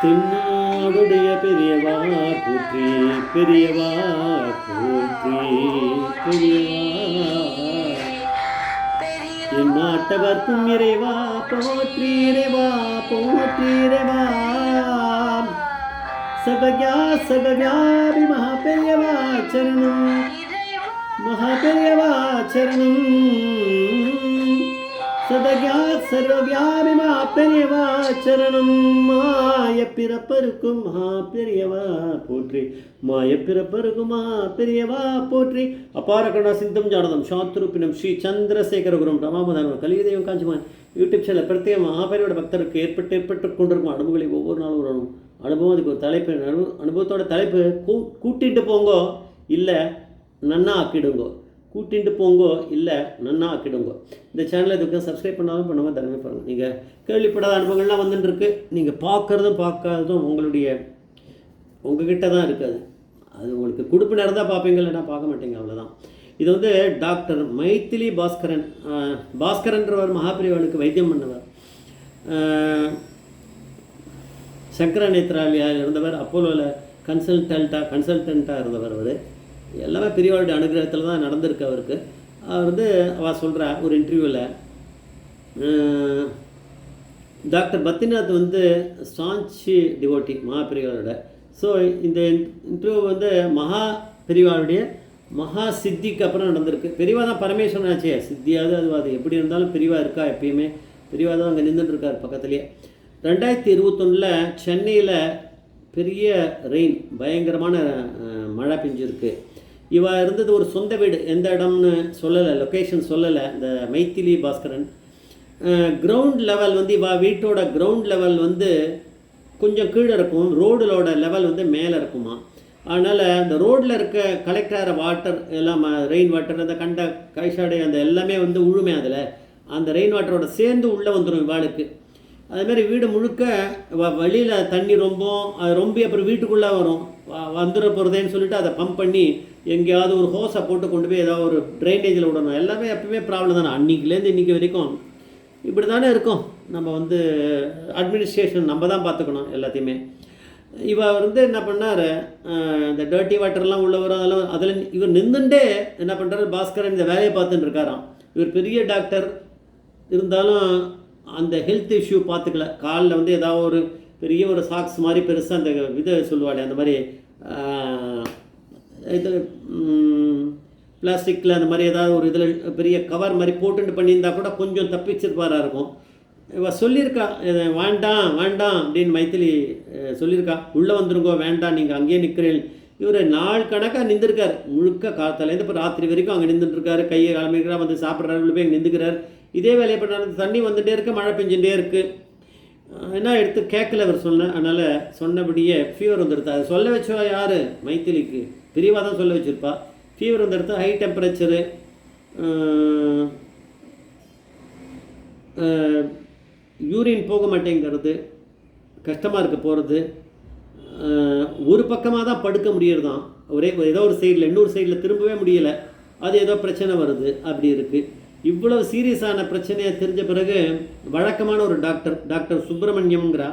தென்னாடுடைய பெரியவா போற்றி பெரியவா போற்றி பெரியவா என் நாட்டவர்க்கும் இறைவா போற்றி இறைவா போற்றி இறைவா சகஜா சகஜாபி மகாபெரியவா சரணம் மகாபெரியவா சரணம் சதகா சர்வவியாபி மகாபெரியவா சரணம் மாய மாயப்பிறப்பருக்கும் மகா பெரியவா போற்றி. மாய மகா பெரியவா போற்றி. அப்பார கண்ணா சிந்தம் ஜானதம் சாத்ருப்பினம் ஸ்ரீ சந்திரசேகர குரும் ரமாமதானம் கலியுதயம் காஞ்சிமான். யூடியூப் சேனல் பிரத்யேக மகாபெரியோட பக்தருக்கு ஏற்பட்டு ஏற்பட்டு கொண்டிருக்கும் அனுபவங்களை ஒவ்வொரு நாளும் வரணும் அனுபவம் அதுக்கு ஒரு தலைப்பு. அனுபவத்தோட தலைப்பு கூ கூட்டிட்டு போங்கோ இல்லை நன்னா ஆக்கிடுங்கோ. கூட்டிகிட்டு போங்கோ இல்லை நன்னா ஆக்கிடுங்கோ இந்த சேனலை இதுக்கு சப்ஸ்கிரைப் பண்ணாலும் பண்ணாமல் தரமே பாருங்கள் நீங்கள் கேள்விப்படாத அனுபவங்கள்லாம் வந்துட்டுருக்கு. நீங்கள் பார்க்குறதும் பார்க்காததும் உங்களுடைய உங்ககிட்ட தான் இருக்காது. அது உங்களுக்கு கொடுப்பு நேரம் தான் பார்ப்பீங்க இல்லைன்னா பார்க்க மாட்டீங்க அவ்வளோதான் இது வந்து டாக்டர் மைத்திலி பாஸ்கரன் பாஸ்கரன்றவர் மகாபிரிவனுக்கு வைத்தியம் பண்ணவர். சங்கர நேத்ராலயாவில் இருந்தவர் அப்போலோவில் கன்சல்டண்ட்டாக கன்சல்டண்ட்டாக இருந்தவர் அவர். எல்லாமே பெரியவருடைய அனுகிரகத்தில் தான் நடந்திருக்கு அவருக்கு. அவர் வந்து அவள் சொல்கிறா ஒரு இன்டர்வியூவில் டாக்டர் பத்ரிநாத் வந்து சாஞ்சி டிவோட்டி மகா ஸோ இந்த இன்டர்வியூ வந்து மகா பெரியவாருடைய மகா சித்திக்கு அப்புறம் நடந்திருக்கு. பெரியவா தான் பரமேஸ்வரன் ஆச்சே. சித்தியாவது அது அது எப்படி இருந்தாலும் பெரியவா இருக்கா எப்பயுமே. பெரியவா தான் அங்கே நின்றுட்டு இருக்கார் பக்கத்துலேயே. ரெண்டாயிரத்தி இருபத்தொன்னில் சென்னையில் பெரிய ரெயின் பயங்கரமான மழை பெஞ்சிருக்கு. இவ இருந்தது ஒரு சொந்த வீடு. எந்த இடம்னு சொல்லலை லொக்கேஷன் சொல்லலை இந்த மைத்திலி பாஸ்கரன். கிரவுண்ட் லெவல் வந்து இவா வீட்டோட கிரவுண்ட் லெவல் வந்து கொஞ்சம் கீழே இருக்கும். ரோடுலோட லெவல் வந்து மேலே இருக்குமா. அதனால் அந்த ரோட்டில் இருக்க கலெக்டர் வாட்டர் எல்லாம் ரெயின் வாட்டர் அந்த கண்ட கைஷாடை அந்த எல்லாமே வந்து உழுமே அதில். அந்த ரெயின் வாட்டரோட சேர்ந்து உள்ளே வந்துடும் இவாளுக்கு. அதே வீடு முழுக்க வழியில் தண்ணி ரொம்ப அது ரொம்ப அப்புறம் வீட்டுக்குள்ளே வரும். வந்துட போகிறதேன்னு சொல்லிட்டு அதை பம்ப் பண்ணி எங்கேயாவது ஒரு ஹோஸை போட்டு கொண்டு போய் ஏதாவது ஒரு ட்ரைனேஜில் விடணும். எல்லாமே எப்பவுமே ப்ராப்ளம் தானே. அன்றைக்கிலேருந்து இன்றைக்கி வரைக்கும் இப்படி தானே இருக்கும். நம்ம வந்து அட்மினிஸ்ட்ரேஷன் நம்ம தான் பார்த்துக்கணும் எல்லாத்தையுமே. இவர் வந்து என்ன பண்ணார்? இந்த டர்ட்டி வாட்டர்லாம் உள்ள வரும் அதெல்லாம் அதில் இவர் நின்றுண்டே என்ன பண்ணுறாரு பாஸ்கரன் இந்த வேலையை பார்த்துட்டு இருக்காராம். இவர் பெரிய டாக்டர் இருந்தாலும் அந்த ஹெல்த் இஷ்யூ பார்த்துக்கல. காலில் வந்து ஏதாவது ஒரு பெரிய ஒரு சாக்ஸ் மாதிரி பெருசாக அந்த இதை சொல்லுவாள் அந்த மாதிரி இது பிளாஸ்டிக்கில் அந்த மாதிரி ஏதாவது ஒரு இதில் பெரிய கவர் மாதிரி போட்டுட்டு பண்ணியிருந்தா கூட கொஞ்சம் தப்பிச்சிருப்பாராக இருக்கும். இவ சொல்லியிருக்கா வேண்டாம் வேண்டாம் அப்படின்னு மைத்திலி சொல்லியிருக்கா. உள்ளே வந்துருங்கோ வேண்டாம் நீங்கள் அங்கேயே நிற்கிறீர்கள் இவர் நாள் கணக்காக நின்றுருக்கார். முழுக்க காத்தாலேருந்து இப்போ ராத்திரி வரைக்கும் அங்கே நின்றுட்டுருக்காரு கையை கிளம்பிக்கிறா வந்து சாப்பிட்றாரு உள்ள போய் நின்றுக்கிறார். இதே வேலையை பண்ணாரு தண்ணி வந்துகிட்டே இருக்குது மழை பெஞ்சுட்டே இருக்குது என்ன எடுத்து கேட்கல அவர் சொன்ன அதனால் சொன்னபடியே ஃபீவர் வந்துடுது. அது சொல்ல வச்சவா யார்? மைத்திலிக்கு. பிரிவாக தான் சொல்ல வச்சுருப்பா. ஃபீவர் வந்துடுது ஹை டெம்பரேச்சரு யூரின் போக மாட்டேங்கிறது கஷ்டமாக இருக்குது போகிறது ஒரு பக்கமாக தான் படுக்க முடியறதாம். ஒரே ஏதோ ஒரு சைடில் இன்னொரு சைடில் திரும்பவே முடியலை. அது ஏதோ பிரச்சனை வருது அப்படி இருக்குது இவ்வளவு சீரியஸான பிரச்சனையை தெரிஞ்ச பிறகு வழக்கமான ஒரு டாக்டர் டாக்டர் சுப்பிரமணியம்ங்கிறா.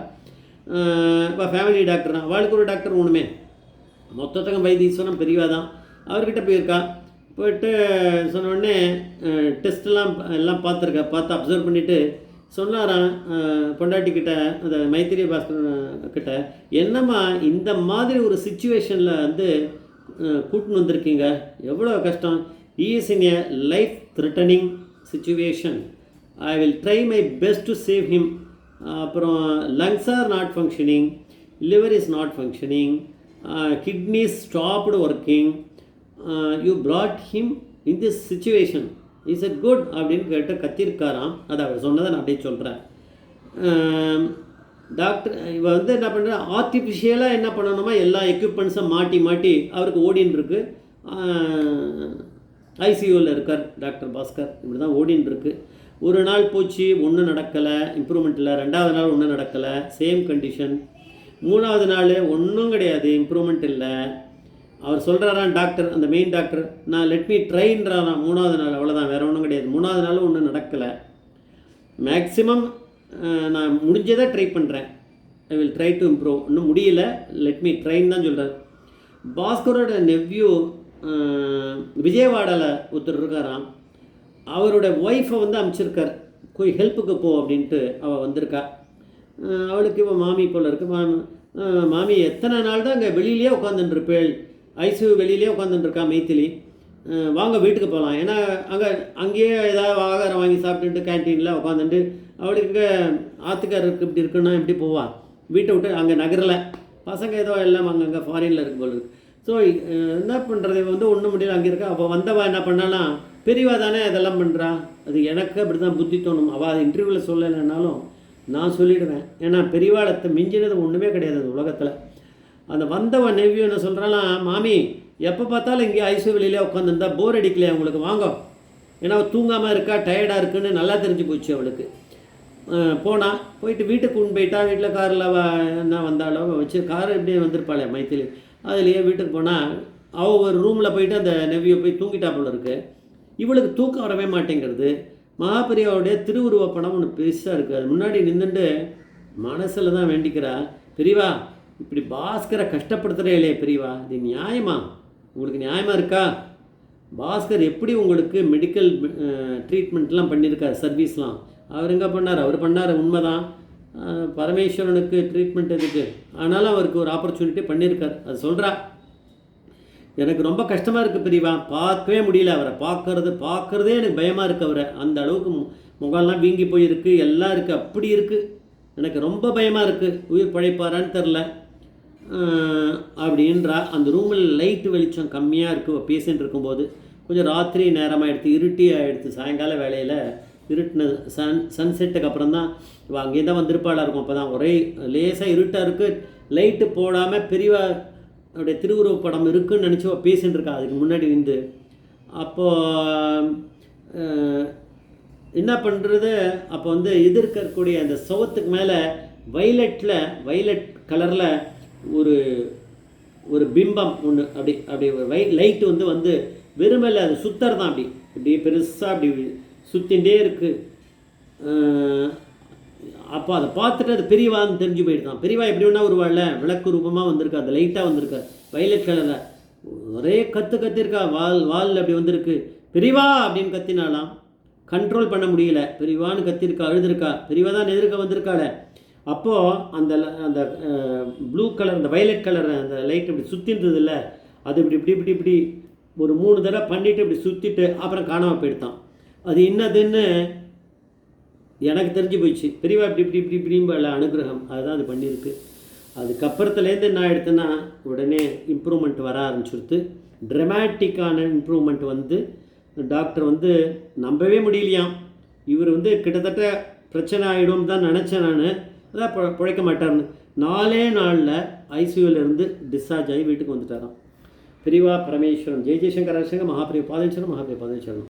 ஃபேமிலி டாக்டர் அவளுக்கு ஒரு டாக்டர் ஒன்றுமே மொத்தத்தகம் வைத்தீஸ்வரம் பெரியவா தான் அவர்கிட்ட போயிருக்கா. போயிட்டு சொன்ன உடனே டெஸ்ட்லாம் எல்லாம் பார்த்துருக்கா. பார்த்து அப்சர்வ் பண்ணிவிட்டு சொன்னாராம். பொண்டாட்டிக்கிட்ட அந்த மைத்திரி பாஸ்கர் கிட்ட என்னம்மா இந்த மாதிரி ஒரு சுச்சுவேஷனில் வந்து கூட்டின்னு வந்திருக்கீங்க? எவ்வளோ கஷ்டம்? Is in a life threatening situation I will try my best to save him அப்புறம் lungs are not functioning liver is not functioning kidneys stopped working you brought him in this situation is a good அப்படின்னு கேட்டு கத்திருக்காராம். அதை அவர் சொன்னதை நான் அப்படியே சொல்கிறேன் doctor இவ வந்து என்ன பண்ணுற ஆர்டிஃபிஷியலாக என்ன பண்ணணுமா எல்லா எக்யூப்மெண்ட்ஸும் மாட்டி மாட்டி அவருக்கு ஓடின்னு இருக்குது ஐசியூவில் இருக்கார் டாக்டர் பாஸ்கர். இப்படி தான் ஓடின்னு ஒரு நாள் போச்சு ஒன்றும் நடக்கலை இம்ப்ரூவ்மெண்ட் இல்லை. ரெண்டாவது நாள் ஒன்றும் நடக்கலை சேம் கண்டிஷன் மூணாவது நாள் ஒன்றும் கிடையாது இம்ப்ரூவ்மெண்ட் இல்லை. அவர் சொல்கிறாராம் டாக்டர் அந்த மெயின் டாக்டர் நான் லெட் மீ ட்ரைன்றாராம் மூணாவது நாள் அவ்வளோதான் வேறு ஒன்றும் கிடையாது. மூணாவது நாள் ஒன்றும் நடக்கலை. மேக்ஸிமம் நான் முடிஞ்சதை ட்ரை பண்ணுறேன் I will try to improve இன்னும் முடியல. லெட் மீ ட்ரைன் தான் சொல்கிறார் பாஸ்கரோட நெவ்யூ விஜயவாடாவில் ஒருத்தர் இருக்காராம். அவரோட ஒய்ஃபை வந்து அமைச்சிருக்கார். போய் ஹெல்ப்புக்கு போ அப்படின்ட்டு அவள் வந்திருக்கா. அவளுக்கு இவன் மாமி போல் இருக்கு. மாமி மாமி எத்தனை நாள் தான் அங்கே வெளியிலே உட்காந்துட்டுருப்பேள் ஐசியூ வெளியிலே உட்காந்துட்டுருக்கா மைத்திலி. வாங்க வீட்டுக்கு போகலாம் ஏன்னா அங்கே அங்கேயே ஏதாவது ஆகாரம் வாங்கி சாப்பிட்டுட்டு கேன்டீனில் உட்காந்துட்டு அவளுக்கு ஆத்துக்காரருக்கு இப்படி இருக்குன்னா எப்படி போவா. வீட்டை விட்டு அங்கே நகரில். பசங்க ஏதோ எல்லாம் அங்கங்கே ஃபாரினில் இருக்கு போல இருக்கு. ஸோ uh, என்ன பண்ணுறது வந்து ஒன்றும் முடியல அங்கே இருக்கா அப்போ வந்தவா என்ன பண்ணலாம் பெரியவா தானே அதெல்லாம் பண்ணுறா அது எனக்கு அப்படி தான் புத்தி தோணும். அவள் இன்டர்வியூவில் சொல்லலைன்னாலும் நான் சொல்லிடுவேன். ஏன்னா பெரியவாளத்தை மிஞ்சினது ஒன்றுமே கிடையாது அது உலகத்தில். அந்த வந்தவன் நெவ்யூ என்ன சொல்கிறாலாம் மாமி எப்போ பார்த்தாலும் இங்கே ஐசு வெளியிலே உட்காந்துருந்தா போர் அடிக்கலையே அவங்களுக்கு வாங்க. ஏன்னா தூங்காமல் இருக்கா டயர்டாக இருக்குன்னு நல்லா தெரிஞ்சு போச்சு அவளுக்கு. போனால் போயிட்டு வீட்டுக்கு கொண்டு போயிட்டா வீட்டில் காரில் என்ன வந்தாலோ வச்சு கார் எப்படியே வந்திருப்பாளே மைத்திலி. அதுலேயே வீட்டுக்கு போனால் அவள் ஒரு ரூமில் போயிட்டு அந்த நெவியை போய் தூங்கிட்டா போல இருக்கு. இவளுக்கு தூக்கம் வரவே மாட்டேங்கிறது. மகாபெரியாவுடைய திருவுருவ படம் ஒன்று பெருசாக இருக்குது அது முன்னாடி நின்றுட்டு மனசில் தான் வேண்டிக்கிறா. பெரியவா இப்படி பாஸ்கரை கஷ்டப்படுத்துகிறே இல்லையே பெரியவா இது நியாயமா? உங்களுக்கு நியாயமாக இருக்கா? பாஸ்கர் எப்படி உங்களுக்கு மெடிக்கல் ட்ரீட்மெண்ட்லாம் பண்ணியிருக்கார் சர்வீஸ்லாம் அவர் எங்கே பண்ணார்? அவர் பண்ணார் உண்மைதான். பரமேஸ்வரனுக்கு ட்ரீட்மெண்ட் எதுக்கு? ஆனாலும் அவருக்கு ஒரு ஆப்பர்ச்சுனிட்டி பண்ணியிருக்கார் அது சொல்கிறா எனக்கு ரொம்ப கஷ்டமாக இருக்குது பெரியவா பார்க்கவே முடியல அவரை. பார்க்கறது பார்க்கறதே எனக்கு பயமாக இருக்குது அவரை. அந்த அளவுக்கு மு- முகம்லாம் வீங்கி போயிருக்கு எல்லாம் இருக்குது அப்படி இருக்குது எனக்கு ரொம்ப பயமாக இருக்குது உயிர் பழைப்பாரான்னு தெரில அப்படின்றா. அந்த ரூமில் லைட்டு வெளிச்சம் கம்மியாக இருக்குது பேசிகிட்டு இருக்கும்போது கொஞ்சம் ராத்திரி நேரமாக எடுத்து இருட்டி ஆகிடுத்து சாயங்கால வேலையில் இருட்டின சன் சன்செட்டுக்கு அப்புறம் தான் இவள் அங்கேயே தான் வந்திருப்பாளாக இருக்கும். அப்போ தான் ஒரே லேசாக இருட்டாக இருக்குது லைட்டு போடாமல் பெரியவா திருவுருவ படம் இருக்குன்னு நினச்சி அவள் பேசின்னு இருக்கா. அதுக்கு முன்னாடி நின்று. அப்போது என்ன பண்ணுறது அப்போ வந்து எதிர்க்கக்கூடிய அந்த சுவத்துக்கு மேலே வைலட்டில் வைலட் கலரில் ஒரு ஒரு பிம்பம் ஒன்று அப்படி அப்படி ஒரு வை லைட்டு வந்து வந்து வெறுமையில் அது சுத்தர் தான் அப்படி. இப்படி பெருசாக அப்படி சுற்றிகிட்டே இருக்குது அப்போ அதை பார்த்துட்டு அது பெரியவான்னு தெரிஞ்சு போயிடுதான். பெரியவா எப்படி வேணா வருவாள்ல? விளக்கு ரூபமாக வந்திருக்கா அது லைட்டாக வந்திருக்கா. வயலட் கலரில் ஒரே கத்து கத்திருக்கா வால் வால் அப்படி வந்திருக்கு. பெரியவா அப்படின்னு கத்தினாலாம் கண்ட்ரோல் பண்ண முடியல. பெரியவான்னு கத்திருக்கா அழுதுருக்கா. பெரியவா தான் எதிர்க்க வந்திருக்காள. அப்போது அந்த அந்த ப்ளூ கலர் அந்த வயலட் கலர் அந்த லைட் இப்படி சுற்றி இருந்ததுல்ல அது இப்படி இப்படி இப்படி இப்படி ஒரு மூணு தடவை பண்ணிவிட்டு இப்படி சுற்றிட்டு அப்புறம் காணாமல் போயிடுத்தான் அது என்னதுன்னு எனக்கு தெரிஞ்சு போயிடுச்சு. பெரியவா இப்படி இப்படி இப்படி இப்படிம்பல அனுகிரகம். அதுதான் அது பண்ணியிருக்கு. அதுக்கப்புறத்துலேருந்து என்ன ஆகிடுதுன்னா உடனே இம்ப்ரூவ்மெண்ட் வர ஆரம்பிச்சுடுத்து. ட்ரமேட்டிக்கான இம்ப்ரூவ்மெண்ட் வந்து டாக்டர் வந்து நம்பவே முடியலையாம். இவர் வந்து கிட்டத்தட்ட பிரச்சனை ஆகிடும் தான் நினச்சேன் நான். அதான் பு பிழைக்க மாட்டார்னு நாலே நாளில் ஐசியூவிலேருந்து டிஸ்சார்ஜ் ஆகி வீட்டுக்கு வந்துட்டாராம். பெரியவா பரமேஸ்வரன் ஜெய ஜெயசங்கர் அரசங்க மகாபிரிய பாதேஸ்வரன் மகாபிரிய பாதேஸ்வரன்.